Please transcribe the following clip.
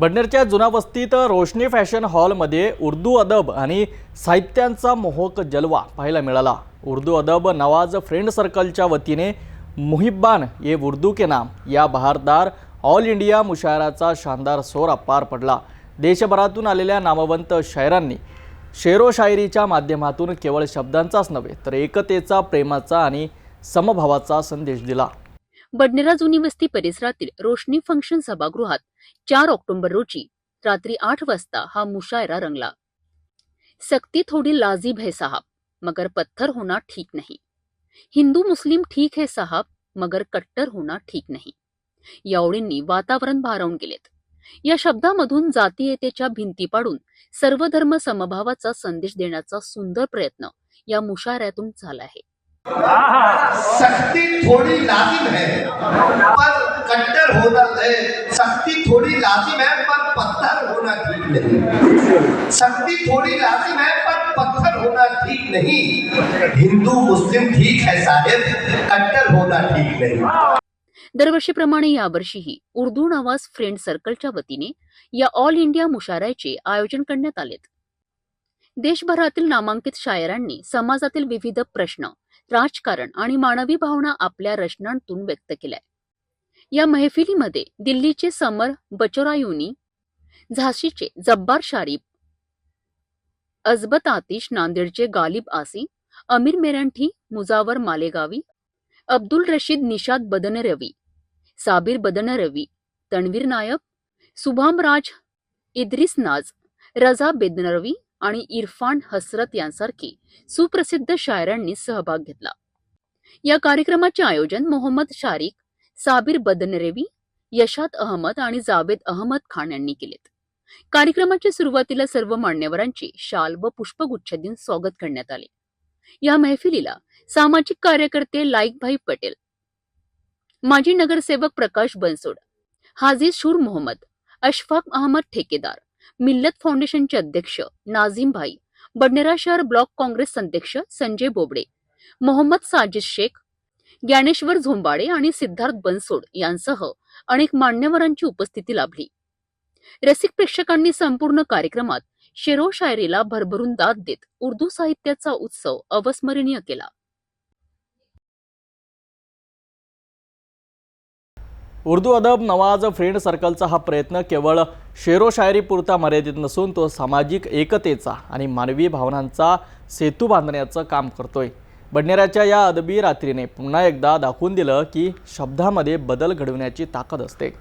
बडनेरच्या जुना वस्तीत रोशनी फॅशन हॉलमध्ये उर्दू अदब आणि साहित्यांचा मोहक जलवा पाहायला मिळाला. उर्दू अदब नवाज फ्रेंड सर्कलच्या वतीने मुहिब्बान ये उर्दू के नाम या बहारदार ऑल इंडिया मुशायराचा शानदार सोहरा पार पडला. देशभरातून आलेल्या नामवंत शायरांनी शेरो शायरीच्या माध्यमातून केवळ शब्दांचाच नव्हे तर एकतेचा प्रेमाचा आणि समभावाचा संदेश दिला. बडनेरा जुनी वस्ती परिसरातील रोशनी फंक्शन सभागृहात चार ऑक्टोबर रोजी रात्री आठ वाजता हा मुशायरा रंगला. सक्ती थोडी लाजीब है साहब मगर पत्थर होना ठीक नहीं. हिंदू मुस्लिम ठीक है साहब मगर कट्टर होना ठीक नाही. या ओळींनी वातावरण भारावून गेलेत. या शब्दामधून जातीयतेच्या भिंती पाडून सर्वधर्म समभावाचा संदेश देण्याचा सुंदर प्रयत्न या मुशायऱ्यातून झाला आहे. सख्ती थोड़ी लाजिम है पर कट्टर होना है। सख्ती थोड़ी लाजिम है पर पत्थर होना ठीक नहीं। सख्ती थोड़ी लाजिम है पर पत्थर होना ठीक नहीं। हिंदू मुस्लिम ठीक है साहेब कट्टर होना ठीक नहीं। दरवर्षीप्रमाणे यावर्षीही उर्दू नवाज फ्रेंड सर्कलच्या वतीने या ऑल इंडिया मुशायऱ्याचे आयोजन करण्यात आलेत. देशभरातील नामांकित शायरांनी समाजातील विविध प्रश्न राजकारण आणि मानवी भावना आपल्या रचनांतून व्यक्त केल्या. या मैफिलीमध्ये दिल्लीचे समर बचोरायुनी झाशीचे जब्बार शारीफ अजबत आतिश नांदेडचे गालिब आसी अमीर मेरंठी मुजावर मालेगावी अब्दुल रशीद निषाद बदनरवी साबीर साबिर तणवीर नायक सुभाम राज इद्रिस नाज रजा बेदनरवी आणि इरफान हसरत यांसारखी सुप्रसिद्ध शायरांनी सहभाग घेतला. या कार्यक्रमाचे आयोजन मोहम्मद शारिक साबिर बदनरेवी यशात अहमद आणि जावेद अहमद खान यांनी केलेत. कार्यक्रमाच्या सुरुवातीला सर्व मान्यवरांचे शाल व पुष्पगुच्छ देऊन स्वागत करण्यात आले. या महफिलीला सामाजिक कार्यकर्ते लाईकभाई पटेल माजी नगरसेवक प्रकाश बनसोड हाजी शूर मोहम्मद अशफाक अहमद ठेकेदार मिल्लत फाउंडेशनचे अध्यक्ष नाझीम भाई बडनेरा शहर ब्लॉक काँग्रेस अध्यक्ष संजय बोबडे मोहम्मद साजिद शेख ज्ञानेश्वर झोंबाडे आणि सिद्धार्थ बनसोड यांसह अनेक मान्यवरांची उपस्थिती लाभली. रसिक प्रेक्षकांनी संपूर्ण कार्यक्रमात शेरो शायरीला भरभरून दाद देत उर्दू साहित्याचा उत्सव अविस्मरणीय केला. उर्दू अदब नवाज फ्रेंड सर्कलचा हा प्रयत्न केवळ शेरो शायरी पुरता मर्यादित नसून तो सामाजिक एकतेचा आणि मानवी भावनांचा सेतू बांधण्याचं काम करतोय. बडनेऱ्याच्या या अदबी रात्रीने पुन्हा एकदा दाखवून दिलं की शब्दामध्ये बदल घडवण्याची ताकद असते.